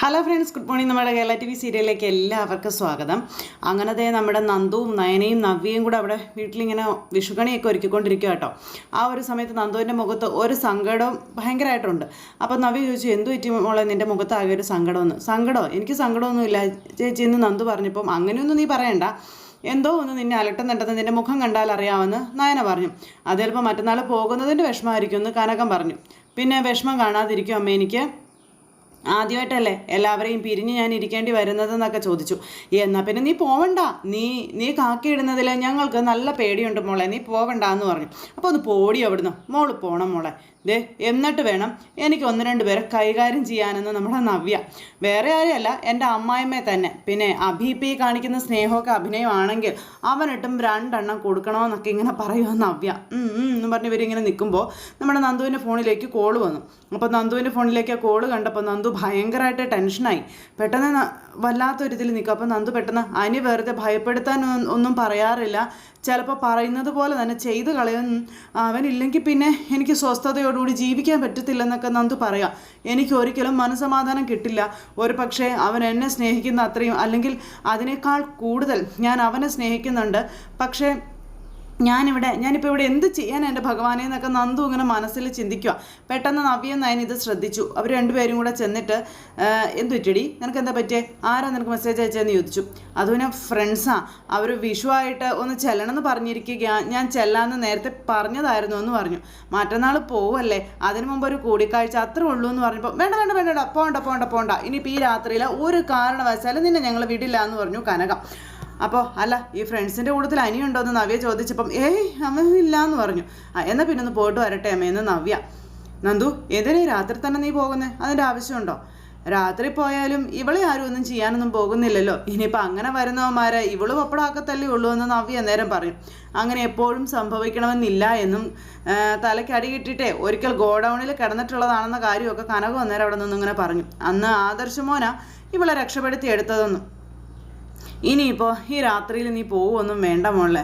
Hello friends good morning നമ്മുടെ Kerala T V സീരിയലിലേക്ക് എല്ലാവർക്കും സ്വാഗതം. അങ്ങനത്തെ നമ്മുടെ നന്ദുവും നയനയും നവ്യയും കൂടെ അവിടെ വീട്ടിലിങ്ങനെ വിഷുകണിയൊക്കെ ഒരുക്കിക്കൊണ്ടിരിക്കുക കേട്ടോ. ആ ഒരു സമയത്ത് നന്ദുവിന്റെ മുഖത്ത് ഒരു സങ്കടം ഭയങ്കരമായിട്ടുണ്ട്. അപ്പോൾ നവ്യ ചോദിച്ചു എന്തു പറ്റി മോളെ? നിന്റെ മുഖത്ത് ആകെ ഒരു സങ്കടമെന്ന്? സങ്കടമോ? എനിക്ക് സങ്കടമൊന്നുമില്ല ചേച്ചി എന്ന് നന്ദു പറഞ്ഞപ്പം അങ്ങനെയൊന്നും നീ പറയണ്ട. എന്തോ ഒന്ന് നിന്നെ അലട്ടുന്നുണ്ടെന്ന് നിന്റെ മുഖം കണ്ടാൽ അറിയാമെന്ന് നയന പറഞ്ഞു. അത് ചിലപ്പോൾ മറ്റന്നാൾ പോകുന്നതിന്റെ വിഷമമായിരിക്കും എന്ന് കനകം പറഞ്ഞു. പിന്നെ വിഷമം കാണാതിരിക്കും അമ്മ എനിക്ക്? ആദ്യമായിട്ടല്ലേ എല്ലാവരെയും പിരിഞ്ഞ് ഞാൻ ഇരിക്കേണ്ടി വരുന്നതെന്നൊക്കെ ചോദിച്ചു. എന്നാൽ പിന്നെ നീ പോവണ്ട. നീ നീ കാക്കിയിടുന്നതിൽ ഞങ്ങൾക്ക് നല്ല പേടിയുണ്ട് മോളെ. നീ പോവണ്ട എന്ന് പറഞ്ഞു. അപ്പോൾ ഒന്ന് പോടി അവിടുന്ന്. മോൾ പോണം മോളെ. ദേ എന്നിട്ട് വേണം എനിക്ക് ഒന്ന് രണ്ട് പേരെ കൈകാര്യം ചെയ്യാനെന്ന് നമ്മുടെ നവ്യ. വേറെ ആരെയല്ല എന്റെ അമ്മായിമ്മയെ തന്നെ. പിന്നെ അഭിപി കാണിക്കുന്ന സ്നേഹമൊക്കെ അഭിനയമാണെങ്കിൽ അവനിട്ടും രണ്ടെണ്ണം കൊടുക്കണമെന്നൊക്കെ ഇങ്ങനെ പറയുമോ നവ്യ. എന്ന് പറഞ്ഞ് ഇവരിങ്ങനെ നിൽക്കുമ്പോൾ നമ്മുടെ നന്ദുവിന്റെ ഫോണിലേക്ക് കോൾ വന്നു. അപ്പോൾ നന്ദുവിന്റെ ഫോണിലേക്ക് ആ കോൾ കണ്ടപ്പോൾ നന്ദു ഭയങ്കരമായിട്ട് ടെൻഷനായി. പെട്ടെന്ന് വല്ലാത്തൊരു വല്ലാത്തൊരിതിൽ നിൽക്കും. അപ്പോൾ നന്ദു പെട്ടെന്ന് അനി വെറുതെ ഭയപ്പെടുത്താൻ ഒന്നും പറയാറില്ല. ചിലപ്പോൾ പറയുന്നത് പോലെ തന്നെ ചെയ്ത് കളയും. അവനില്ലെങ്കിൽ പിന്നെ എനിക്ക് സ്വസ്ഥതയോടുകൂടി ജീവിക്കാൻ പറ്റത്തില്ലെന്നൊക്കെ നന്ദു പറയാം. എനിക്ക് ഒരിക്കലും മനസമാധാനം കിട്ടില്ല. ഒരു പക്ഷേ അവൻ എന്നെ സ്നേഹിക്കുന്ന അത്രയും അല്ലെങ്കിൽ അതിനേക്കാൾ കൂടുതൽ ഞാൻ അവനെ സ്നേഹിക്കുന്നുണ്ട്. പക്ഷേ ഞാനിവിടെ ഞാനിപ്പോൾ ഇവിടെ എന്ത് ചെയ്യാൻ എന്റെ ഭഗവാനെ എന്നൊക്കെ നന്ദു ഇങ്ങനെ മനസ്സിൽ ചിന്തിക്കുക പെട്ടെന്ന് നവ്യം നയൻ ഇത് ശ്രദ്ധിച്ചു. അവർ രണ്ടുപേരും കൂടെ ചെന്നിട്ട് എന്തു പറ്റിയടി? നിനക്ക് എന്താ പറ്റിയേ? ആരാ നിനക്ക് മെസ്സേജ് അയച്ചതെന്ന് ചോദിച്ചു. അതുപിന്നെ ഫ്രണ്ട്സാ അവർ വിഷുവായിട്ട് ഒന്ന് ചെല്ലണമെന്ന് പറഞ്ഞിരിക്കുകയാണ് ഞാൻ ചെല്ലാമെന്ന് നേരത്തെ പറഞ്ഞതായിരുന്നു എന്ന് പറഞ്ഞു. മറ്റന്നാൾ പോവല്ലേ? അതിനു മുമ്പ് ഒരു കൂടിക്കാഴ്ച അത്രേ ഉള്ളൂ എന്ന് പറഞ്ഞപ്പോൾ വേണ്ട വേണ്ട വേണ്ട വേണ്ട, പോണ്ട പോണ്ട പോണ്ട. ഇനിയിപ്പോൾ ഈ രാത്രിയിൽ ഒരു കാരണവശാലും നിന്നെ ഞങ്ങൾ വിടില്ല എന്ന് പറഞ്ഞു കനകം. അപ്പോൾ അല്ല ഈ ഫ്രണ്ട്സിന്റെ കൂട്ടത്തിൽ അനിയുണ്ടോ എന്ന് നവ്യ ചോദിച്ചപ്പം ഏയ് അമ്മ ഇല്ല എന്ന് പറഞ്ഞു എന്നാൽ പിന്നെ ഒന്ന് പോയിട്ട് വരട്ടെ എന്ന് നവ്യ. നന്ദു എന്തിനാ രാത്രി തന്നെ നീ പോകുന്നത് അതിന്റെ ആവശ്യമുണ്ടോ? രാത്രി പോയാലും ഇവളെ ആരും ഒന്നും ചെയ്യാനൊന്നും പോകുന്നില്ലല്ലോ. ഇനിയിപ്പോൾ അങ്ങനെ വരുന്നവന്മാരെ ഇവൾ പപ്പടാക്കത്തല്ലേ ഉള്ളൂ എന്ന് നവ്യ അന്നേരം പറയും അങ്ങനെ എപ്പോഴും സംഭവിക്കണമെന്നില്ല എന്നും തലയ്ക്ക് അടി കിട്ടിയിട്ടേ ഒരിക്കൽ ഗോഡൗണിൽ കിടന്നിട്ടുള്ളതാണെന്ന കാര്യമൊക്കെ കനകം അന്നേരം അവിടെ നിന്നിങ്ങനെ പറഞ്ഞു. അന്ന് ആദർശമോന ഇവളെ രക്ഷപ്പെടുത്തി എടുത്തതൊന്നും ഇനിയിപ്പോൾ ഈ രാത്രിയിൽ നീ പോവുമൊന്നും വേണ്ട മോളെ.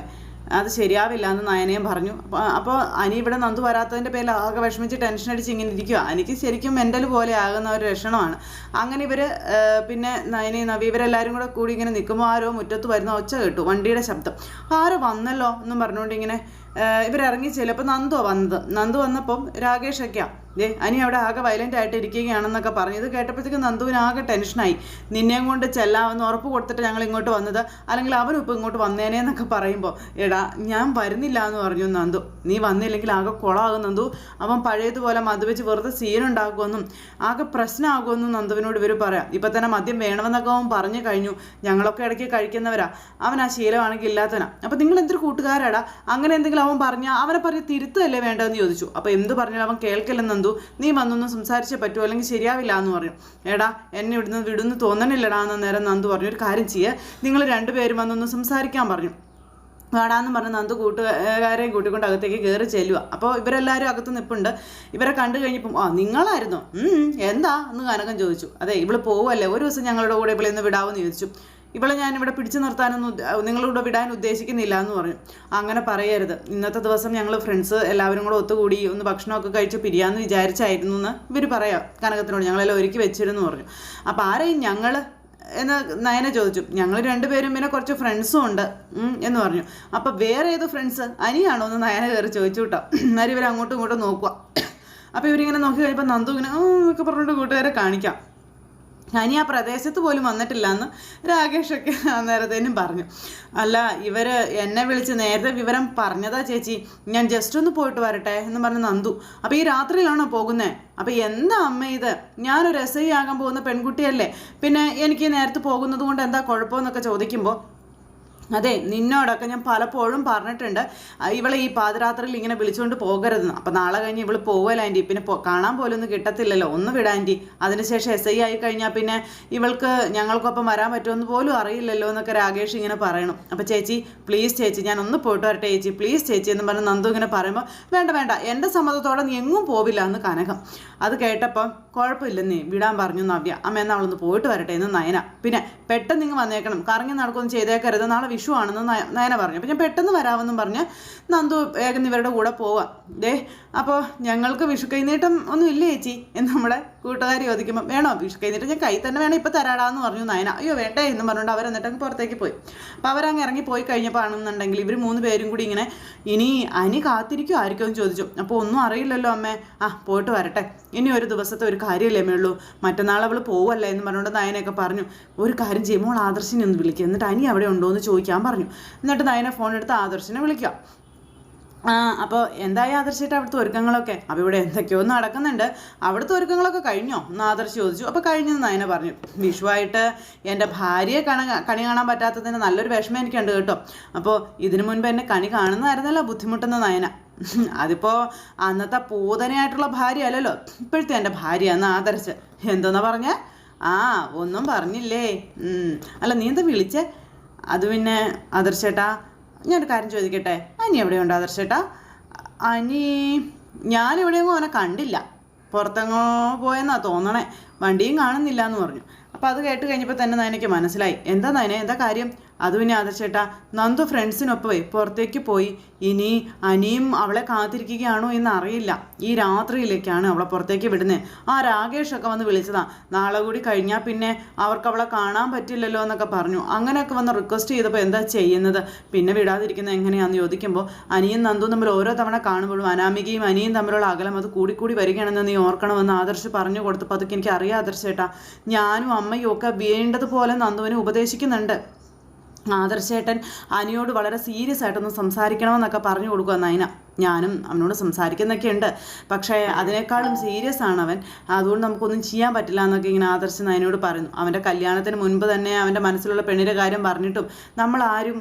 അത് ശരിയാവില്ല എന്ന് നയനയും പറഞ്ഞു. അപ്പോൾ അനി ഇവിടെ നന്ദു വരാത്തതിന്റെ പേരിൽ ആകെ വിഷമിച്ച് ടെൻഷൻ അടിച്ച് ഇങ്ങനെ ഇരിക്കുക എനിക്ക് ശരിക്കും മെന്റൽ പോലെ ആകുന്ന ഒരു ലക്ഷണമാണ്. അങ്ങനെ ഇവർ പിന്നെ നയനി നവി ഇവരെല്ലാവരും കൂടെ കൂടി ഇങ്ങനെ നിൽക്കുമ്പോൾ ആരോ മുറ്റത്ത് വരുന്ന ഒച്ച കേട്ടു വണ്ടിയുടെ ശബ്ദം. ആരോ വന്നല്ലോ എന്നും പറഞ്ഞുകൊണ്ട് ഇങ്ങനെ ഇവരിറങ്ങി ചിലപ്പോൾ നന്ദുവാ വന്നത്. നന്ദു വന്നപ്പം രാകേഷൊക്കെയാ. ദേ അനി അവിടെ ആകെ വയലന്റ് ആയിട്ട് ഇരിക്കുകയാണെന്നൊക്കെ പറഞ്ഞു. ഇത് കേട്ടപ്പോഴത്തേക്കും നന്ദുവിന് ആകെ ടെൻഷനായി നിന്നെയും കൊണ്ട് ചെല്ലാമെന്ന് ഉറപ്പ് കൊടുത്തിട്ട് ഞങ്ങൾ ഇങ്ങോട്ട് വന്നത് അല്ലെങ്കിൽ അവനും ഇപ്പം ഇങ്ങോട്ട് വന്നേനെ എന്നൊക്കെ പറയുമ്പോൾ എടാ ഞാൻ വരുന്നില്ല എന്ന് പറഞ്ഞു നന്ദു. നീ വന്നില്ലെങ്കിൽ ആകെ കുളമാകും നന്ദു. അവൻ പഴയതുപോലെ മദ്യപിച്ച് വെറുതെ സീനുണ്ടാക്കുമെന്നും ആകെ പ്രശ്നമാകുമെന്നും നന്ദുവിനോട് ഇവർ പറയാം. ഇപ്പം തന്നെ മദ്യം വേണമെന്നൊക്കെ അവൻ പറഞ്ഞു കഴിഞ്ഞു. ഞങ്ങളൊക്കെ ഇടയ്ക്ക് കഴിക്കുന്നവരാ. അവൻ ആ ശീലമാണെങ്കിൽ ഇല്ലാത്തവനാ. അപ്പം നിങ്ങൾ എന്തൊരു കൂട്ടുകാരാടാ? അങ്ങനെ എന്തെങ്കിലും അവൻ പറഞ്ഞാൽ അവനെ പറഞ്ഞ് തിരുത്തല്ലേ വേണ്ടതെന്ന് ചോദിച്ചു. അപ്പോൾ എന്ത് പറഞ്ഞാലും അവൻ കേൾക്കില്ലെന്ന് നന്ദു നീ വന്നൊന്ന് സംസാരിച്ചേ പറ്റൂ അല്ലെങ്കിൽ ശരിയാവില്ല എന്ന് പറഞ്ഞു. എടാ എന്നെ ഇവിടുന്ന് വിടുന്ന് തോന്നണില്ലടാ എന്ന് നേരം നന്ദു പറഞ്ഞു. ഒരു കാര്യം ചെയ്യേ. നിങ്ങൾ രണ്ടുപേരും വന്നൊന്ന് സംസാരിക്കാൻ പറഞ്ഞു. വേടാന്ന് പറഞ്ഞ് നന്ദു കൂട്ടുകാരെയും കൂട്ടിക്കൊണ്ട് അകത്തേക്ക് കയറി ചെല്ലുക അപ്പോൾ ഇവരെല്ലാവരും അകത്ത് നിൽപ്പുണ്ട് ഇവരെ കണ്ടു കഴിഞ്ഞപ്പം ആ നിങ്ങളായിരുന്നോ? എന്താ? എന്ന് കനകം ചോദിച്ചു. അതെ ഇവൾ പോവല്ലേ? ഒരു ദിവസം ഞങ്ങളുടെ കൂടെ ഇവളെ ഇന്ന് വിടാവെന്ന് ചോദിച്ചു. ഇവളെ ഞാൻ ഇവിടെ പിടിച്ചു നിർത്താനൊന്നും നിങ്ങളിവിടെ വിടാൻ ഉദ്ദേശിക്കുന്നില്ല എന്ന് പറഞ്ഞു. അങ്ങനെ പറയരുത്. ഇന്നത്തെ ദിവസം ഞങ്ങൾ ഫ്രണ്ട്സ് എല്ലാവരും കൂടെ ഒത്തുകൂടി ഒന്ന് ഭക്ഷണമൊക്കെ കഴിച്ച് പിരിയാന്ന് വിചാരിച്ചായിരുന്നു എന്ന് ഇവർ പറയാം കനകത്തിനോട്. ഞങ്ങളെല്ലാം ഒരുക്കി വെച്ചിരുന്നു പറഞ്ഞു. അപ്പോൾ ആരെയും ഞങ്ങൾ എന്ന് നയന ചോദിച്ചു. ഞങ്ങൾ രണ്ടുപേരും പിന്നെ കുറച്ച് ഫ്രണ്ട്സും ഉണ്ട് എന്ന് പറഞ്ഞു. അപ്പോൾ വേറെ ഏത് ഫ്രണ്ട്സ് അനിയാണോ എന്ന് നയന കയറി ചോദിച്ചു കേട്ടോ. എന്നാലും ഇവർ അങ്ങോട്ടും ഇങ്ങോട്ടും നോക്കുക അപ്പോൾ ഇവരിങ്ങനെ നോക്കി കഴിയുമ്പോൾ നന്ദു ഇങ്ങനെ ഒക്കെ പറഞ്ഞിട്ട് കൂട്ടുകാരെ കാണിക്കാം. അനി ആ പ്രദേശത്ത് പോലും വന്നിട്ടില്ല എന്ന് രാകേഷൊക്കെ അന്നേരത്തേനും പറഞ്ഞു. അല്ല ഇവർ എന്നെ വിളിച്ച് നേരത്തെ വിവരം പറഞ്ഞതാ ചേച്ചി. ഞാൻ ജസ്റ്റ് ഒന്ന് പോയിട്ട് വരട്ടെ എന്ന് പറഞ്ഞ് നന്ദു. അപ്പോൾ ഈ രാത്രിയിലാണോ പോകുന്നത് അപ്പോൾ എന്താ അമ്മ ഇത്? ഞാനൊരു എസ് ഐ ആകാൻ പോകുന്ന പെൺകുട്ടിയല്ലേ? പിന്നെ എനിക്ക് നേരത്തെ പോകുന്നത് കൊണ്ട് എന്താ കുഴപ്പമെന്നൊക്കെ ചോദിക്കുമ്പോൾ അതെ നിന്നോടൊക്കെ ഞാൻ പലപ്പോഴും പറഞ്ഞിട്ടുണ്ട്. ഇവളെ ഈ പാതിരാത്രിയിൽ ഇങ്ങനെ വിളിച്ചുകൊണ്ട് പോകരുതെന്ന്. അപ്പം നാളെ കഴിഞ്ഞ് ഇവൾ പോവല്ല ആന്റി പിന്നെ കാണാൻ പോലും ഒന്നും കിട്ടത്തില്ലല്ലോ. ഒന്ന് വിടാന്റി അതിനുശേഷം എസ് ഐ ആയി കഴിഞ്ഞാൽ പിന്നെ ഇവൾക്ക് ഞങ്ങൾക്കൊപ്പം വരാൻ പറ്റുമെന്ന് പോലും അറിയില്ലല്ലോ എന്നൊക്കെ രാകേഷ് ഇങ്ങനെ പറയണം. അപ്പം ചേച്ചി പ്ലീസ് ചേച്ചി ഞാൻ ഒന്ന് പോയിട്ട് വരട്ടെ ചേച്ചി. പ്ലീസ് ചേച്ചി എന്ന് പറഞ്ഞ് നന്ദു ഇങ്ങനെ പറയുമ്പോൾ വേണ്ട വേണ്ട. എന്റെ സമ്മതത്തോടെ നീ എങ്ങും പോവില്ല എന്ന് കനകം. അത് കേട്ടപ്പം കുഴപ്പമില്ലെന്നേ വിടാൻ പറഞ്ഞു നവ്യ. അമ്മ എന്നാൽ പോയിട്ട് വരട്ടെ എന്ന് നയന. പിന്നെ പെട്ടെന്ന് നിങ്ങൾ വന്നേക്കണം. കറങ്ങി നടക്കൊന്നും ചെയ്തേക്കരുത്. നാളെ വിഷു ആണെന്ന് നയന പറഞ്ഞു. അപ്പം ഞാൻ പെട്ടെന്ന് വരാമെന്നും പറഞ്ഞ് നന്ദു വേഗം ഇവരുടെ കൂടെ പോവാം. ദേ അപ്പോൾ ഞങ്ങൾക്ക് വിഷു കൈനീട്ടം ഒന്നും ഇല്ല ചേച്ചി? എന്ന് നമ്മുടെ കൂട്ടുകാരി ചോദിക്കുമ്പോൾ വേണോ? കഴിഞ്ഞിട്ട് ഞാൻ കൈ തന്നെ വേണം ഇപ്പോൾ തരാടാന്ന് പറഞ്ഞു നയന അയ്യോ വേണ്ടേ? എന്ന് പറഞ്ഞുകൊണ്ട് അങ്ങ് പുറത്തേക്ക് പോയി. അപ്പോൾ അവരങ്ങ് ഇറങ്ങി പോയി കഴിഞ്ഞപ്പോൾ ആണെന്നുണ്ടെങ്കിൽ ഇവർ മൂന്ന് പേരും കൂടി ഇങ്ങനെ ഇനി അനി കാത്തിരിക്കും ആയിരിക്കും എന്ന് ചോദിച്ചു. അപ്പോൾ ഒന്നും അറിയില്ലല്ലോ അമ്മേ. ആ പോയിട്ട് വരട്ടെ. ഇനി ഒരു ദിവസത്തെ ഒരു കാര്യമല്ലേ അമ്മയുള്ളൂ മറ്റന്നാൾ അവൾ പോവല്ലേ? എന്ന് പറഞ്ഞുകൊണ്ട് നയനയൊക്കെ പറഞ്ഞു. ഒരു കാര്യം ചെയ്യുമ്പോൾ ആദർശിനെ ഒന്ന് വിളിക്കുക എന്നിട്ട് അനി അവിടെ ഉണ്ടോ? എന്ന് ചോദിക്കാൻ പറഞ്ഞു. എന്നിട്ട് നയനെ ഫോൺ എടുത്ത് ആദർശിനെ വിളിക്കുക. അപ്പോൾ എന്തായി ആദർശിട്ട് അവിടുത്തെ ഒരുക്കങ്ങളൊക്കെ? അപ്പോൾ ഇവിടെ എന്തൊക്കെയോ നടക്കുന്നുണ്ട്. അവിടുത്തെ ഒരുക്കങ്ങളൊക്കെ കഴിഞ്ഞോ? എന്ന് ആദർശ് ചോദിച്ചു. അപ്പോൾ കഴിഞ്ഞെന്ന് നയന പറഞ്ഞു. വിഷുവായിട്ട് എന്റെ ഭാര്യയെ കണ കണി കാണാൻ പറ്റാത്തതിന് നല്ലൊരു വിഷമം എനിക്കുണ്ട് കേട്ടോ. അപ്പോൾ ഇതിനു മുൻപ് എന്നെ കണി കാണുന്നതായിരുന്നല്ലോ ബുദ്ധിമുട്ടുന്ന നയന. അതിപ്പോൾ അന്നത്തെ പൂതനയായിട്ടുള്ള ഭാര്യ അല്ലല്ലോ ഇപ്പോഴത്തെ എന്റെ ഭാര്യ എന്ന് ആദർശ്. എന്തോന്നാ പറഞ്ഞ? ആ ഒന്നും പറഞ്ഞില്ലേ. അല്ല നീ എന്താ വിളിച്ചേ? അത് പിന്നെ ആദർശേട്ടാ ഞാനൊരു കാര്യം ചോദിക്കട്ടെ? അനി എവിടെയുണ്ട് ആദർശേട്ടാ അനി ഞാനെവിടെയെങ്കിലും അവനെ കണ്ടില്ല. പുറത്തെങ്ങോ പോയെന്നാ തോന്നണേ. വണ്ടിയും കാണുന്നില്ല എന്ന് പറഞ്ഞു. അപ്പോൾ അത് കേട്ട് കഴിഞ്ഞപ്പോൾ തന്നെ നയനയ്ക്ക് മനസ്സിലായി. എന്താ നയന എന്താ കാര്യം? അത് പിന്നെ ആദർശേട്ടാ നന്ദു ഫ്രണ്ട്സിനൊപ്പമേ പുറത്തേക്ക് പോയി. ഇനി അനിയും അവളെ കാത്തിരിക്കുകയാണോ എന്ന് അറിയില്ല ഈ രാത്രിയിലേക്കാണ് അവളെ പുറത്തേക്ക് വിടുന്നത്. ആ രാകേഷൊക്കെ വന്ന് വിളിച്ചതാ. നാളെ കൂടി കഴിഞ്ഞാൽ പിന്നെ അവർക്ക് അവളെ കാണാൻ പറ്റില്ലല്ലോ എന്നൊക്കെ പറഞ്ഞു. അങ്ങനെയൊക്കെ വന്ന് റിക്വസ്റ്റ് ചെയ്തപ്പോൾ എന്താ ചെയ്യുന്നത്? പിന്നെ വിടാതിരിക്കുന്നത് എങ്ങനെയാണെന്ന് ചോദിക്കുമ്പോൾ അനിയും നന്ദും തമ്മിൽ ഓരോ തവണ കാണുമ്പോഴും അനാമികയും അനിയും തമ്മിലുള്ള അകലം അത് കൂടിക്കൂടി വരികയാണെന്ന് നീ ഓർക്കണമെന്ന് ആദർശ് പറഞ്ഞു കൊടുത്തപ്പോൾ അതൊക്കെ എനിക്ക് അറിയാം ആദർശേട്ടാ ഞാനും അമ്മയും ഒക്കെ വേണ്ടതുപോലെ നന്ദുവിനെ ഉപദേശിക്കുന്നുണ്ട്. ആദർശേട്ടൻ അനിയോട് വളരെ സീരിയസ് ആയിട്ടൊന്ന് സംസാരിക്കണമെന്നൊക്കെ പറഞ്ഞു കൊടുക്കുക നയന ഞാനും അവനോട് സംസാരിക്കുന്നൊക്കെ ഉണ്ട്. പക്ഷേ അതിനേക്കാളും സീരിയസ് ആണ് അവൻ. അതുകൊണ്ട് നമുക്കൊന്നും ചെയ്യാൻ പറ്റില്ല എന്നൊക്കെ ഇങ്ങനെ ആദർശ് നയനോട് പറയുന്നു. അവന്റെ കല്യാണത്തിന് മുൻപ് തന്നെ അവന്റെ മനസ്സിലുള്ള പെണ്ണിന്റെ കാര്യം പറഞ്ഞിട്ടും നമ്മൾ ആരും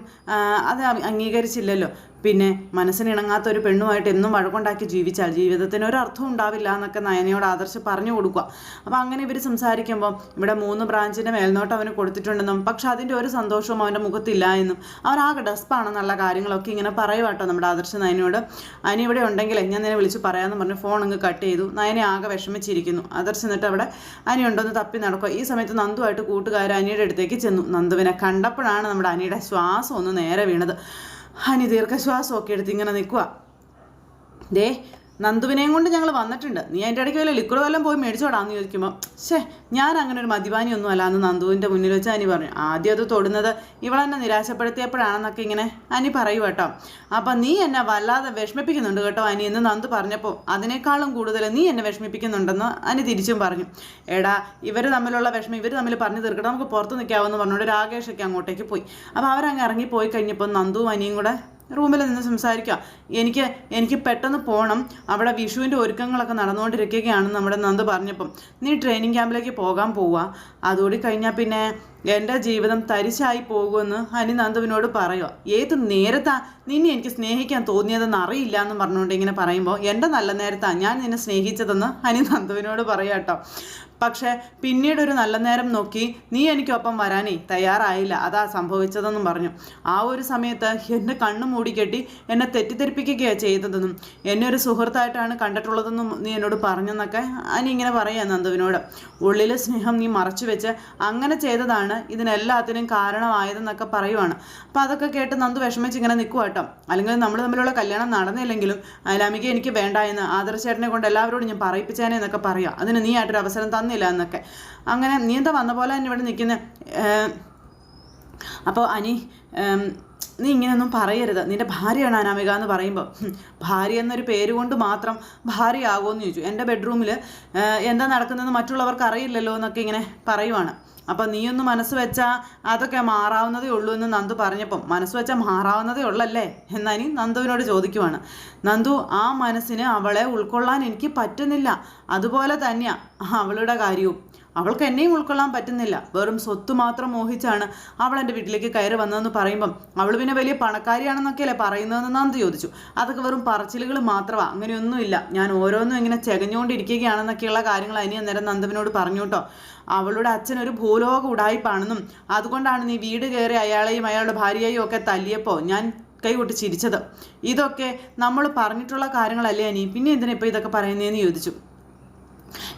അത് അംഗീകരിച്ചില്ലല്ലോ. പിന്നെ മനസ്സിനിണങ്ങാത്ത ഒരു പെണ്ണുമായിട്ട് എന്നും വഴക്കുണ്ടാക്കി ജീവിച്ചാൽ ജീവിതത്തിന് ഒരു അർത്ഥം ഉണ്ടാവില്ല എന്നൊക്കെ നയനയോട് ആദർശ് പറഞ്ഞു കൊടുക്കുക. അപ്പോൾ അങ്ങനെ ഇവർ സംസാരിക്കുമ്പോൾ ഇവിടെ മൂന്ന് ബ്രാഞ്ചിന്റെ മേൽനോട്ടം അവന് കൊടുത്തിട്ടുണ്ടെന്നും പക്ഷെ അതിന്റെ ഒരു സന്തോഷവും അവന്റെ മുഖത്തില്ല എന്നും അവൻ ആകെ ഡസ്പാണെന്നുള്ള കാര്യങ്ങളൊക്കെ ഇങ്ങനെ പറയുവാട്ടോ നമ്മുടെ ആദർശ് നയനയോട് അനി ഇവിടെ ഉണ്ടെങ്കിൽ ഞാൻ നിന്നെ വിളിച്ച് പറയാമെന്ന് പറഞ്ഞ് ഫോൺ അങ്ങ് കട്ട് ചെയ്തു. നയനെ ആകെ വിഷമിച്ചിരിക്കുന്നു. അതർ എന്നിട്ട് അവിടെ അനി ഉണ്ടോന്ന് തപ്പി നടക്കുക ഈ സമയത്ത് നന്ദുവായിട്ട് കൂട്ടുകാർ അനിയുടെ അടുത്തേക്ക് ചെന്നു. നന്ദുവിനെ കണ്ടപ്പോഴാണ് നമ്മുടെ അനിയുടെ ശ്വാസം ഒന്ന് നേരെ വീണത്. അനി ദീർഘശ്വാസമൊക്കെ എടുത്ത് ഇങ്ങനെ നിൽക്കുക ദേ നന്ദുവിനെയും കൊണ്ട് ഞങ്ങൾ വന്നിട്ടുണ്ട്. നീ അതിന്റെ ഇടയ്ക്ക് വല്ല ലിക്വിഡ് വല്ലതും പോയി മേടിച്ചോടാന്ന് ചോദിക്കുമ്പോൾ ഷേ ഞാൻ അങ്ങനെ ഒരു മദ്യപാനിയൊന്നും അല്ല എന്ന് നന്ദുവിന്റെ മുന്നിൽ വെച്ച് അനി പറഞ്ഞു. ആദ്യം അത് തൊടുന്നത് ഇവളെന്നെ നിരാശപ്പെടുത്തിയപ്പോഴാണെന്നൊക്കെ ഇങ്ങനെ അനി പറയൂ കേട്ടോ അപ്പം നീ എന്നെ വല്ലാതെ വിഷമിപ്പിക്കുന്നുണ്ട് കേട്ടോ അനി എന്ന് നന്ദു പറഞ്ഞപ്പോൾ അതിനേക്കാളും കൂടുതൽ നീ എന്നെ വിഷമിപ്പിക്കുന്നുണ്ടെന്ന് അനി തിരിച്ചും പറഞ്ഞു. എടാ ഇവർ തമ്മിലുള്ള വിഷമം ഇവർ തമ്മിൽ പറഞ്ഞു തീർക്കട്ടെ നമുക്ക് പുറത്ത് നിൽക്കാമെന്ന് പറഞ്ഞുകൊണ്ട് രാകേഷൊക്കെ അങ്ങോട്ടേക്ക് പോയി. അപ്പോൾ അവരങ്ങ് ഇറങ്ങി പോയി കഴിഞ്ഞപ്പോൾ നന്ദുവും അനിയും കൂടെ റൂമിൽ നിന്ന് സംസാരിക്കുക. എനിക്ക് എനിക്ക് പെട്ടെന്ന് പോകണം അവിടെ വിഷുവിന്റെ ഒരുക്കങ്ങളൊക്കെ നടന്നുകൊണ്ടിരിക്കുകയാണ് നമ്മുടെ നന്ദ് പറഞ്ഞപ്പം. നീ ട്രെയിനിങ് ക്യാമ്പിലേക്ക് പോകാൻ പോവുക അതുകൂടി കഴിഞ്ഞാൽ പിന്നെ എന്റെ ജീവിതം തരിശായി പോകുമെന്ന് ഹനി നന്ദുവിനോട് പറയുക ഏത് നേരത്താ നിന്നെ എനിക്ക് സ്നേഹിക്കാൻ തോന്നിയതെന്ന് അറിയില്ല എന്ന് പറഞ്ഞുകൊണ്ട് ഇങ്ങനെ പറയുമ്പോൾ എന്റെ നല്ല നേരത്താ ഞാൻ നിന്നെ സ്നേഹിച്ചതെന്ന് ഹനി നന്ദുവിനോട് പറയാം കേട്ടോ പക്ഷേ പിന്നീട് ഒരു നല്ല നേരം നോക്കി നീ എനിക്കൊപ്പം വരാനേ തയ്യാറായില്ല. അതാ സംഭവിച്ചതെന്നും പറഞ്ഞു. ആ ഒരു സമയത്ത് എന്റെ കണ്ണു മൂടിക്കെട്ടി എന്നെ തെറ്റിദ്ധരിപ്പിക്കുകയാണ് ചെയ്തതെന്നും എന്നെ ഒരു സുഹൃത്തായിട്ടാണ് കണ്ടിട്ടുള്ളതെന്നും നീ എന്നോട് പറഞ്ഞെന്നൊക്കെ അനി ഇങ്ങനെ പറയാം നന്ദുവിനോട്. ഉള്ളിലെ സ്നേഹം നീ മറച്ചു വെച്ച് അങ്ങനെ ചെയ്തതാണ് ഇതിനെല്ലാത്തിനും കാരണമായതെന്നൊക്കെ പറയുവാണ്. അപ്പം അതൊക്കെ കേട്ട് നന്ദു വിഷമിച്ച് ഇങ്ങനെ നിൽക്കുക കേട്ടോ. അല്ലെങ്കിൽ നമ്മൾ തമ്മിലുള്ള കല്യാണം നടന്നില്ലെങ്കിലും അയലാമിക എനിക്ക് വേണ്ട എന്ന് ആദർശേട്ടനെ കൊണ്ട് എല്ലാവരോടും ഞാൻ പറയിപ്പിച്ചേനെ എന്നൊക്കെ പറയാം അതിന് നീ ആയിട്ടൊരു അവസരം തന്നില്ല എന്നൊക്കെ. അങ്ങനെ നീ എന്താ വന്ന പോലെ തന്നെ ഇവിടെ നിൽക്കുന്നത് അപ്പോൾ അനി നീ ഇങ്ങനെയൊന്നും പറയരുത്. നിന്റെ ഭാര്യയാണ് അനാമിക എന്ന് പറയുമ്പോൾ ഭാര്യ എന്നൊരു പേര് കൊണ്ട് മാത്രം ഭാര്യയാകുമെന്ന് ചോദിച്ചു. എന്റെ ബെഡ്റൂമിൽ എന്താ നടക്കുന്നതെന്ന് മറ്റുള്ളവർക്ക് അറിയില്ലല്ലോ എന്നൊക്കെ ഇങ്ങനെ പറയുവാണ്. അപ്പം നീ ഒന്ന് മനസ്സ് വെച്ചാൽ അതൊക്കെ മാറാവുന്നതേ ഉള്ളൂ എന്ന് നന്ദു പറഞ്ഞപ്പം മനസ്സ് വെച്ചാൽ മാറാവുന്നതേ ഉള്ളല്ലേ? എന്നാനി നന്ദുവിനോട് ചോദിക്കുവാണ്. നന്ദു ആ മനസ്സിന് അവളെ ഉൾക്കൊള്ളാൻ എനിക്ക് പറ്റുന്നില്ല. അതുപോലെ തന്നെയാ അവളുടെ കാര്യവും. അവൾക്ക് എന്നെയും ഉൾക്കൊള്ളാൻ പറ്റുന്നില്ല. വെറും സ്വത്ത് മാത്രം മോഹിച്ചാണ് അവൾ എന്റെ വീട്ടിലേക്ക് കയറി വന്നതെന്ന് പറയുമ്പം അവൾ പിന്നെ വലിയ പണക്കാരിയാണെന്നൊക്കെയല്ലേ പറയുന്നതെന്ന് നന്ദു ചോദിച്ചു. അതൊക്കെ വെറും പറച്ചിലുകൾ മാത്രമാണ് അങ്ങനെയൊന്നുമില്ല. ഞാൻ ഓരോന്നും ഇങ്ങനെ ചെകഞ്ഞുകൊണ്ടിരിക്കുകയാണെന്നൊക്കെയുള്ള കാര്യങ്ങൾ അനി അന്നേരം നന്ദവിനോട് പറഞ്ഞു കേട്ടോ അവളുടെ അച്ഛൻ ഒരു ഭൂലോക ഉടായ്പാണെന്നും അതുകൊണ്ടാണ് നീ വീട് കയറി അയാളെയും അയാളുടെ ഭാര്യയെയും ഒക്കെ തല്ലിയപ്പോൾ ഞാൻ കൈകൊട്ടി ചിരിച്ചത്. ഇതൊക്കെ നമ്മൾ പറഞ്ഞിട്ടുള്ള കാര്യങ്ങളല്ലേ അനി? പിന്നെ എന്തിനാ ഇപ്പോൾ ഇതൊക്കെ പറയുന്നതെന്ന് ചോദിച്ചു.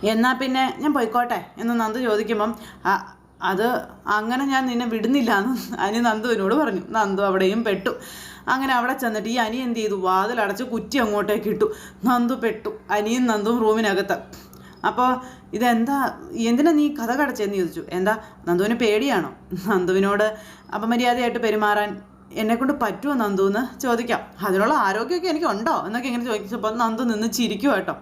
എന്നാൽ പിന്നെ ഞാൻ പോയിക്കോട്ടെ എന്ന് നന്ദു ചോദിക്കുമ്പം അത് അങ്ങനെ ഞാൻ നിന്നെ വിടുന്നില്ല എന്ന് അനി നന്ദുവിനോട് പറഞ്ഞു. നന്ദു അവിടെയും പെട്ടു. അങ്ങനെ അവിടെ ചെന്നിട്ട് ഈ അനി എന്ത് ചെയ്തു? വാതിലടച്ച് കുറ്റി അങ്ങോട്ടേക്ക് ഇട്ടു. നന്ദു പെട്ടു. അനിയും നന്ദുവും റൂമിനകത്ത്. അപ്പോൾ ഇതെന്താ എന്തിനാ നീ കഥ കടച്ചെന്ന് ചോദിച്ചു. എന്താ നന്ദുവിന് പേടിയാണോ? നന്ദുവിനോട് അപമര്യാദയായിട്ട് പെരുമാറാൻ എന്നെക്കൊണ്ട് പറ്റുമോ നന്ദു എന്ന് ചോദിക്കാം. അതിനുള്ള ആരോഗ്യമൊക്കെ എനിക്ക് ഉണ്ടോ എന്നൊക്കെ ഇങ്ങനെ ചോദിച്ചപ്പോൾ നന്ദു നിന്ന് ചിരിക്കും കേട്ടോ.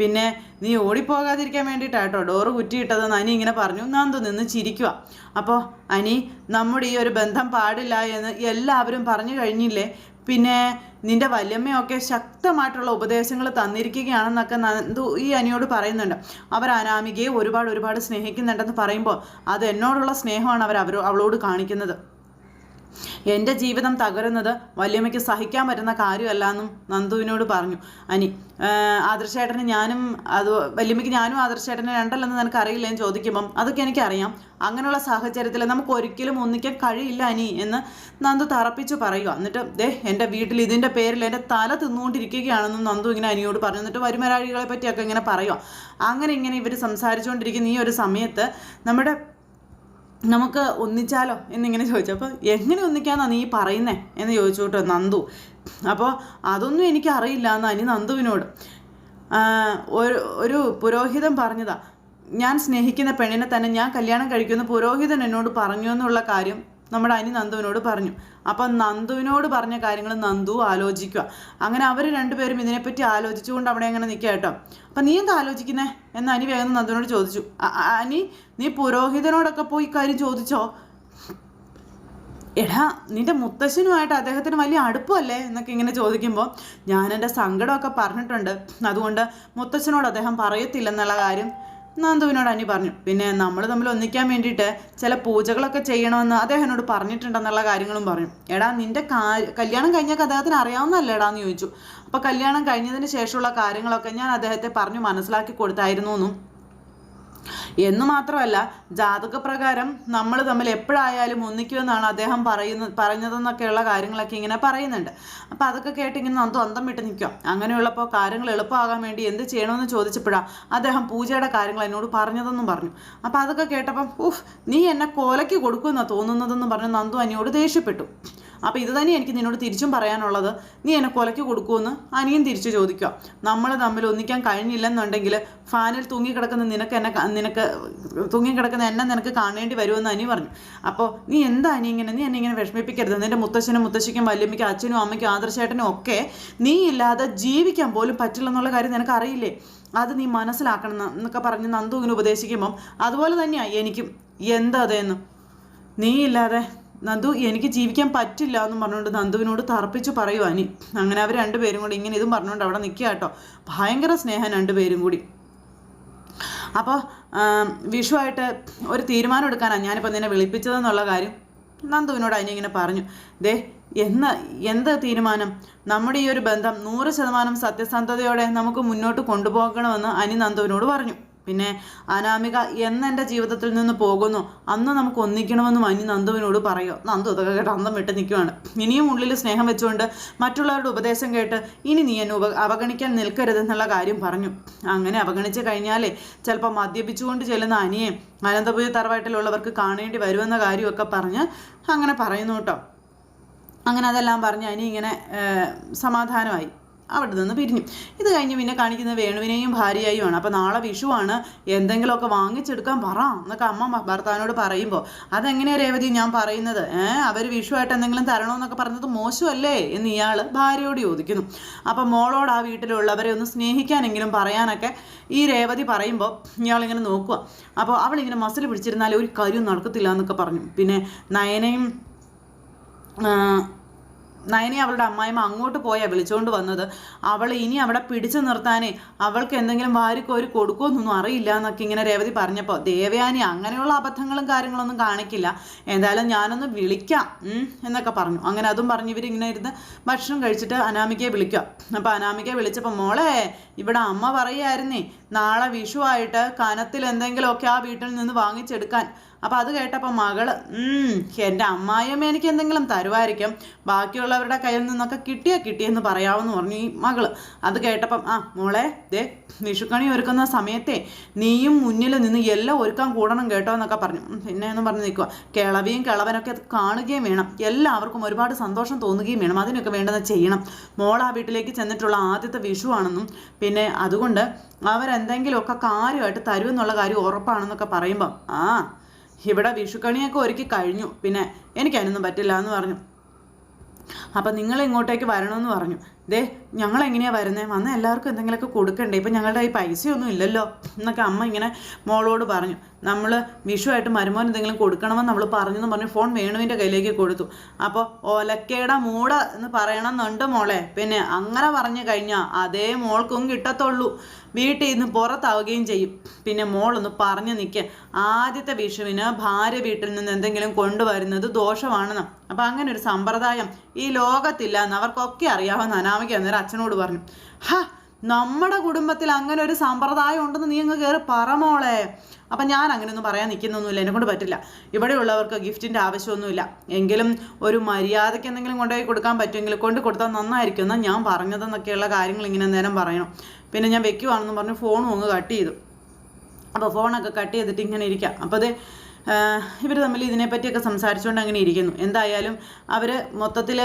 പിന്നെ നീ ഓടിപ്പോകാതിരിക്കാൻ വേണ്ടിയിട്ടാട്ടോ ഡോറ് കുറ്റിയിട്ടതെന്ന് അനി ഇങ്ങനെ പറഞ്ഞു. നന്ദു നിന്ന് ചിരിക്കുക അപ്പോൾ അനി നമ്മുടെ ഈ ഒരു ബന്ധം പാടില്ല എന്ന് എല്ലാവരും പറഞ്ഞു കഴിഞ്ഞില്ലേ? പിന്നെ നിന്റെ വല്യമ്മയൊക്കെ ശക്തമായിട്ടുള്ള ഉപദേശങ്ങൾ തന്നിരിക്കുകയാണെന്നൊക്കെ നന്ദു ഈ അനിയോട് പറയുന്നുണ്ട്. അവർ അനാമികയെ ഒരുപാട് ഒരുപാട് സ്നേഹിക്കുന്നുണ്ടെന്ന് പറയുമ്പോൾ അത് എന്നോടുള്ള സ്നേഹമാണ് അവർ അവർ അവളോട് കാണിക്കുന്നത്. എന്റെ ജീവിതം തകരുന്നത് വല്യമ്മയ്ക്ക് സഹിക്കാൻ പറ്റുന്ന കാര്യമല്ല എന്നും നന്ദുവിനോട് പറഞ്ഞു. അനി ആദർശേട്ടന് ഞാനും അത് വല്യമ്മയ്ക്ക് ഞാനും ആദർശേട്ടനെ രണ്ടല്ലെന്ന് നിനക്ക് അറിയില്ല എന്ന് ചോദിക്കുമ്പം അതൊക്കെ എനിക്കറിയാം. അങ്ങനെയുള്ള സാഹചര്യത്തിൽ നമുക്ക് ഒരിക്കലും ഒന്നിക്കാൻ കഴിയില്ല അനി എന്ന് നന്ദു തറപ്പിച്ചു പറയുക എന്നിട്ട് ദേ എന്റെ വീട്ടിൽ ഇതിന്റെ പേരിൽ എന്റെ തല തിന്നുകൊണ്ടിരിക്കുകയാണെന്നും നന്ദു ഇങ്ങനെ അനിയോട് പറഞ്ഞു. എന്നിട്ട് വരുമരാഴികളെ പറ്റിയൊക്കെ ഇങ്ങനെ പറയുക അങ്ങനെ ഇങ്ങനെ ഇവർ സംസാരിച്ചുകൊണ്ടിരിക്കുന്ന ഈ ഒരു സമയത്ത് നമ്മുടെ നമുക്ക് ഒന്നിച്ചാലോ എന്നിങ്ങനെ ചോദിച്ചു. അപ്പോൾ എങ്ങനെ ഒന്നിക്കാന്നാണ് നീ പറയുന്നേ എന്ന് ചോദിച്ചു കേട്ടോ നന്ദു. അപ്പോൾ അതൊന്നും എനിക്ക് അറിയില്ല അനി നന്ദുവിനോട്. ഒരു ഒരു പുരോഹിതൻ പറഞ്ഞതാ ഞാൻ സ്നേഹിക്കുന്ന പെണ്ണിനെ തന്നെ ഞാൻ കല്യാണം കഴിക്കുമെന്ന് പുരോഹിതൻ എന്നോട് പറഞ്ഞു എന്നുള്ള കാര്യം നമ്മുടെ അനി നന്ദുവിനോട് പറഞ്ഞു. അപ്പം നന്ദുവിനോട് പറഞ്ഞ കാര്യങ്ങൾ നന്ദു ആലോചിക്കുക. അങ്ങനെ അവർ രണ്ടുപേരും ഇതിനെപ്പറ്റി ആലോചിച്ചുകൊണ്ട് അവിടെ അങ്ങനെ നിൽക്കുക കേട്ടോ. അപ്പം നീ എന്താ ആലോചിക്കുന്നേ? എന്ന് അനി വേഗം നന്ദുവിനോട് ചോദിച്ചു. അനി നീ പുരോഹിതനോടൊക്കെ പോയി കാര്യം ചോദിച്ചോ? എടാ നിന്റെ മുത്തശ്ശനുമായിട്ട് അദ്ദേഹത്തിന് വലിയ അടുപ്പമല്ലേ? എന്നൊക്കെ ഇങ്ങനെ ചോദിക്കുമ്പോൾ ഞാൻ എന്റെ സങ്കടമൊക്കെ പറഞ്ഞിട്ടുണ്ട്. അതുകൊണ്ട് മുത്തശ്ശനോട് അദ്ദേഹം പറയത്തില്ലെന്നുള്ള കാര്യം നന്ദുവിനോട് അനി പറഞ്ഞു പിന്നെ നമ്മൾ തമ്മിൽ ഒന്നിക്കാൻ വേണ്ടിയിട്ട് ചില പൂജകളൊക്കെ ചെയ്യണമെന്ന് അദ്ദേഹം എന്നോട് പറഞ്ഞിട്ടുണ്ടെന്നുള്ള കാര്യങ്ങളും പറഞ്ഞു. എടാ നിന്റെ കല്യാണം കഴിഞ്ഞ അദ്ദേഹത്തിന് അറിയാവുന്നല്ലേ എടാന്ന് ചോദിച്ചു. അപ്പോൾ കല്യാണം കഴിഞ്ഞതിന് ശേഷമുള്ള കാര്യങ്ങളൊക്കെ ഞാൻ അദ്ദേഹത്തെ പറഞ്ഞു മനസ്സിലാക്കി കൊടുത്തായിരുന്നു എന്നും എന്ന് മാത്രമല്ല ജാതകപ്രകാരം നമ്മൾ തമ്മിൽ എപ്പോഴായാലും ഒന്നിക്കുമെന്നാണ് അദ്ദേഹം പറയുന്ന പറഞ്ഞതെന്നൊക്കെയുള്ള കാര്യങ്ങളൊക്കെ ഇങ്ങനെ പറയുന്നുണ്ട്. അപ്പം അതൊക്കെ കേട്ടിങ്ങനെ നമുക്ക് അന്തം വിട്ട് നിൽക്കാം അങ്ങനെയുള്ളപ്പോൾ കാര്യങ്ങൾ എളുപ്പമാകാൻ വേണ്ടി എന്ത് ചെയ്യണമെന്ന് ചോദിച്ചപ്പോഴാണ് അദ്ദേഹം പൂജയുടെ കാര്യങ്ങൾ എന്നോട് പറഞ്ഞതെന്നും പറഞ്ഞു. അപ്പം അതൊക്കെ കേട്ടപ്പം ഉഫ് നീ എന്നെ കൊലയ്ക്ക് കൊടുക്കുമെന്നാണ് തോന്നുന്നതെന്ന് പറഞ്ഞ് നന്ദു അനിയോട് ദേഷ്യപ്പെട്ടു. അപ്പോൾ ഇത് തന്നെ എനിക്ക് നിന്നോട് തിരിച്ചും പറയാനുള്ളത്. നീ എന്നെ കൊലയ്ക്ക് കൊടുക്കുമെന്ന് അനിയൻ തിരിച്ചു ചോദിക്കുക. നമ്മൾ തമ്മിൽ ഒന്നിക്കാൻ കഴിഞ്ഞില്ലെന്നുണ്ടെങ്കിൽ ഫാനിൽ തൂങ്ങിക്കിടക്കുന്ന നിനക്ക് എന്നെ നിനക്ക് തൂങ്ങിക്കിടക്കുന്ന എന്നെ നിനക്ക് കാണേണ്ടി വരുമെന്ന് അനി പറഞ്ഞു. അപ്പോൾ നീ എന്താ അനി ഇങ്ങനെ നീ എന്നെ ഇങ്ങനെ വിഷമിപ്പിക്കരുത്. നിന്റെ മുത്തശ്ശനും മുത്തശ്ശിക്കും വല്യമ്മയ്ക്കും അച്ഛനും അമ്മയ്ക്കും ആദർശേട്ടനും ഒക്കെ നീ ഇല്ലാതെ ജീവിക്കാൻ പോലും പറ്റില്ലെന്നുള്ള കാര്യം നിനക്ക് അറിയില്ലേ? അത് നീ മനസ്സിലാക്കണം എന്നൊക്കെ പറഞ്ഞ് നന്ദു ഇങ്ങനെ ഉപദേശിക്കുമ്പം അതുപോലെ തന്നെയാണ് എനിക്കും. എന്താ അതെന്ന്? നീ ഇല്ലാതെ നന്ദു എനിക്ക് ജീവിക്കാൻ പറ്റില്ല എന്ന് പറഞ്ഞുകൊണ്ട് നന്ദുവിനോട് തറപ്പിച്ച് പറയുക അനി. അങ്ങനെ അവർ രണ്ടുപേരും കൂടി ഇങ്ങനെ ഇതും പറഞ്ഞുകൊണ്ട് അവിടെ നിൽക്കുക കേട്ടോ. ഭയങ്കര സ്നേഹം രണ്ടുപേരും കൂടി. അപ്പോൾ വിഷുവായിട്ട് ഒരു തീരുമാനം എടുക്കാനാണ് ഞാനിപ്പോൾ നിന്നെ വിളിപ്പിച്ചതെന്നുള്ള കാര്യം നന്ദുവിനോട് അനി ഇങ്ങനെ പറഞ്ഞു. ദേ എന്ന് എന്ത് തീരുമാനം? നമ്മുടെ ഈ ഒരു ബന്ധം നൂറ് ശതമാനം സത്യസന്ധതയോടെ നമുക്ക് മുന്നോട്ട് കൊണ്ടുപോകണമെന്ന് അനി നന്ദുവിനോട് പറഞ്ഞു. പിന്നെ അനാമിക എന്ന് എന്റെ ജീവിതത്തിൽ നിന്ന് പോകുന്നു. അന്ന് നമുക്ക് ഒന്നിക്കണമെന്ന് മഞ്ഞ് നന്ദുവിനോട് പറയോ. നന്ദു അതൊക്കെ കേട്ട് അന്തം വിട്ട് നിൽക്കുവാണ്. ഇനിയും ഉള്ളിൽ സ്നേഹം വെച്ചുകൊണ്ട് മറ്റുള്ളവരുടെ ഉപദേശം കേട്ട് ഇനി നീ എന്നെ ഉപ അവഗണിക്കാൻ നിൽക്കരുതെന്നുള്ള കാര്യം പറഞ്ഞു. അങ്ങനെ അവഗണിച്ച് കഴിഞ്ഞാലേ ചിലപ്പോൾ മദ്യപിച്ചുകൊണ്ട് ചെല്ലുന്ന അനിയെ അനന്തപുരി തറവാട്ടിലുള്ളവർക്ക് കാണേണ്ടി വരുമെന്ന കാര്യമൊക്കെ പറഞ്ഞ് അങ്ങനെ പറയുന്നു കേട്ടോ. അങ്ങനെ അതെല്ലാം പറഞ്ഞ് അനി ഇങ്ങനെ സമാധാനമായി. അവിടെ നിന്ന് പിരിഞ്ഞു. ഇത് കഴിഞ്ഞ് പിന്നെ കാണിക്കുന്നത് വേണുവിനെയും ഭാര്യയായുമാണ്. അപ്പോൾ നാളെ വിഷുവാണ്. എന്തെങ്കിലുമൊക്കെ വാങ്ങിച്ചെടുക്കാൻ പറ എന്നൊക്കെ അമ്മ ഭർത്താവിനോട് പറയുമ്പോൾ അതെങ്ങനെയാണ് രേവതി ഞാൻ പറയുന്നത്? ഏഹ് അവർ വിഷുവായിട്ട് എന്തെങ്കിലും തരണമെന്നൊക്കെ പറഞ്ഞത് മോശമല്ലേ? എന്ന് ഇയാൾ ഭാര്യയോട് ചോദിക്കുന്നു. അപ്പം മോളോട് ആ വീട്ടിലുള്ളവരെ ഒന്ന് സ്നേഹിക്കാനെങ്കിലും പറയാനൊക്കെ ഈ രേവതി പറയുമ്പോൾ ഇയാളിങ്ങനെ നോക്കുക. അപ്പോൾ അവളിങ്ങനെ മസിൽ പിടിച്ചിരുന്നാൽ ഒരു കാര്യവും നടക്കത്തില്ല എന്നൊക്കെ പറഞ്ഞു. പിന്നെ നയനയും നയനെ അവളുടെ അമ്മായിമ്മ അങ്ങോട്ട് പോയാ വിളിച്ചുകൊണ്ട് വന്നത്. അവൾ ഇനി അവിടെ പിടിച്ചു നിർത്താനേ അവൾക്ക് എന്തെങ്കിലും വാരിക്കോരി കൊടുക്കുമെന്നൊന്നും അറിയില്ല എന്നൊക്കെ ഇങ്ങനെ രേവതി പറഞ്ഞപ്പോൾ ദേവയാനി അങ്ങനെയുള്ള അബദ്ധങ്ങളും കാര്യങ്ങളൊന്നും കാണിക്കില്ല. എന്തായാലും ഞാനൊന്ന് വിളിക്കാം. എന്നൊക്കെ പറഞ്ഞു. അങ്ങനെ അതും പറഞ്ഞ് ഇവരിങ്ങനെ ഇരുന്ന് ഭക്ഷണം കഴിച്ചിട്ട് അനാമികയെ വിളിക്കുക. അപ്പോൾ അനാമികയെ വിളിച്ചപ്പോൾ മോളെ ഇവിടെ അമ്മ പറയുമായിരുന്നേ നാളെ വിഷു ആയിട്ട് കനത്തിൽ എന്തെങ്കിലുമൊക്കെ ആ വീട്ടിൽ നിന്ന് വാങ്ങിച്ചെടുക്കാൻ. അപ്പോൾ അത് കേട്ടപ്പോൾ മകൾ എന്റെ അമ്മായിയമ്മ എനിക്ക് എന്തെങ്കിലും തരുമായിരിക്കും ബാക്കിയുള്ളവരുടെ കയ്യിൽ നിന്നൊക്കെ കിട്ടിയാ കിട്ടിയെന്ന് പറയാമെന്ന് പറഞ്ഞു ഈ മകൾ. അത് കേട്ടപ്പം ആ മോളെ ദേ വിഷുക്കണി ഒരുക്കുന്ന സമയത്തെ നീയും മുന്നിൽ നിന്ന് എല്ലാം ഒരുക്കാൻ കൂടണം കേട്ടോ എന്നൊക്കെ പറഞ്ഞു. പിന്നെ എന്ന് പറഞ്ഞു നിൽക്കുക കിളവിയും കിളവനൊക്കെ കാണുകയും വേണം. എല്ലാവർക്കും ഒരുപാട് സന്തോഷം തോന്നുകയും വേണം. അതിനൊക്കെ വേണ്ടത് ചെയ്യണം. മോൾ ആ വീട്ടിലേക്ക് ചെന്നിട്ടുള്ള ആദ്യത്തെ വിഷുവാണെന്നും പിന്നെ അതുകൊണ്ട് അവരെന്തെങ്കിലുമൊക്കെ കാര്യമായിട്ട് തരുമെന്നുള്ള കാര്യം ഉറപ്പാണെന്നൊക്കെ പറയുമ്പം ആ ഇവിടെ വിഷുക്കണിയൊക്കെ ഒരുക്കി കഴിഞ്ഞു. പിന്നെ എനിക്കതിനൊന്നും പറ്റില്ല എന്ന് പറഞ്ഞു. അപ്പം നിങ്ങൾ ഇങ്ങോട്ടേക്ക് വരണമെന്ന് പറഞ്ഞു. ദേ ഞങ്ങൾ എങ്ങനെയാണ് വരുന്നത് വന്ന് എല്ലാവർക്കും എന്തെങ്കിലുമൊക്കെ കൊടുക്കണ്ടേ? ഇപ്പം ഞങ്ങളുടെ ഈ പൈസയൊന്നും ഇല്ലല്ലോ. എന്നൊക്കെ അമ്മ ഇങ്ങനെ മോളോട് പറഞ്ഞു. നമ്മൾ വിഷുവായിട്ട് മരുമോൻ എന്തെങ്കിലും കൊടുക്കണമെന്ന് നമ്മൾ പറഞ്ഞെന്ന് പറഞ്ഞ് ഫോൺ വേണുവിന്റെ കയ്യിലേക്ക് കൊടുത്തു. അപ്പോൾ ഓലക്കേട മൂട എന്ന് പറയണമെന്നുണ്ട് മോളെ. പിന്നെ അങ്ങനെ പറഞ്ഞു കഴിഞ്ഞാൽ അതേ മോൾക്കും കിട്ടത്തുള്ളൂ. വീട്ടിൽ നിന്ന് പുറത്താവുകയും ചെയ്യും. പിന്നെ മോളൊന്ന് പറഞ്ഞു നിൽക്കുക ആദ്യത്തെ വിഷുവിന് ഭാര്യ വീട്ടിൽ നിന്ന് എന്തെങ്കിലും കൊണ്ടുവരുന്നത് ദോഷമാണെന്ന്. അപ്പം അങ്ങനെ ഒരു സമ്പ്രദായം ഈ ലോകത്തില്ല എന്ന് അവർക്കൊക്കെ അറിയാമെന്ന് അനാമിക അന്നേരം അച്ഛനോട് പറഞ്ഞു ഹാ നമ്മുടെ കുടുംബത്തിൽ അങ്ങനെ ഒരു സമ്പ്രദായം ഉണ്ടെന്ന് നീ അങ്ങ് കയറി പറമോളെ അപ്പം ഞാൻ അങ്ങനെയൊന്നും പറയാൻ നിൽക്കുന്നൊന്നുമില്ല എന്നെ കൊണ്ട് പറ്റില്ല. ഇവിടെയുള്ളവർക്ക് ഗിഫ്റ്റിന്റെ ആവശ്യമൊന്നുമില്ല. എങ്കിലും ഒരു മര്യാദയ്ക്ക് എന്തെങ്കിലും കൊണ്ടുപോയി കൊടുക്കാൻ പറ്റുമെങ്കിൽ കൊണ്ട് കൊടുത്താൽ നന്നായിരിക്കും എന്നാൽ ഞാൻ പറഞ്ഞതെന്നൊക്കെയുള്ള കാര്യങ്ങൾ ഇങ്ങനെ നേരം പറയണം. പിന്നെ ഞാൻ വെക്കുവാണെന്ന് പറഞ്ഞ് ഫോണും അങ്ങ് കട്ട് ചെയ്തു. അപ്പോൾ ഫോണൊക്കെ കട്ട് ചെയ്തിട്ട് ഇങ്ങനെ ഇരിക്കാം. അപ്പോൾ അത് ഇവർ തമ്മിൽ ഇതിനെപ്പറ്റിയൊക്കെ സംസാരിച്ചുകൊണ്ട് അങ്ങനെ ഇരിക്കുന്നു. എന്തായാലും അവർ മൊത്തത്തിൽ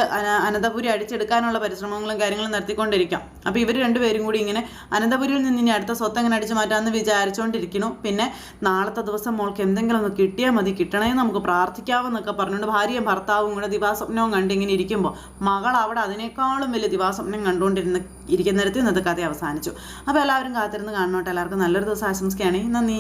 അനന്തപുരി അടിച്ചെടുക്കാനുള്ള പരിശ്രമങ്ങളും കാര്യങ്ങളും നടത്തിക്കൊണ്ടിരിക്കാം അപ്പോൾ ഇവർ രണ്ടുപേരും കൂടി ഇങ്ങനെ അനന്തപുരിയിൽ നിന്ന് ഇനി അടുത്ത സ്വത്ത് എങ്ങനെ അടിച്ചു മാറ്റാമെന്ന് വിചാരിച്ചുകൊണ്ടിരിക്കുന്നു പിന്നെ നാളത്തെ ദിവസം മോൾക്ക് എന്തെങ്കിലും ഒന്ന് കിട്ടിയാൽ മതി. കിട്ടണേ നമുക്ക് പ്രാർത്ഥിക്കാമെന്നൊക്കെ പറഞ്ഞുകൊണ്ട് ഭാര്യയും ഭർത്താവും കൂടെ ദിവാസ്വപ്നവും കണ്ടിങ്ങനെ ഇരിക്കുമ്പോൾ മകൾ അവിടെ അതിനേക്കാളും വലിയ ദിവാസ്വപ്നം കണ്ടുകൊണ്ടിരുന്ന ഇരിക്കുന്നിടത്ത് ഇന്നത്തെ കഥ അവസാനിച്ചു. അപ്പോൾ എല്ലാവരും കാത്തിരുന്ന് കാണണോട്ടെ. എല്ലാവർക്കും നല്ലൊരു ദിവസം ആശംസിക്കുകയാണെങ്കിൽ നന്ദി.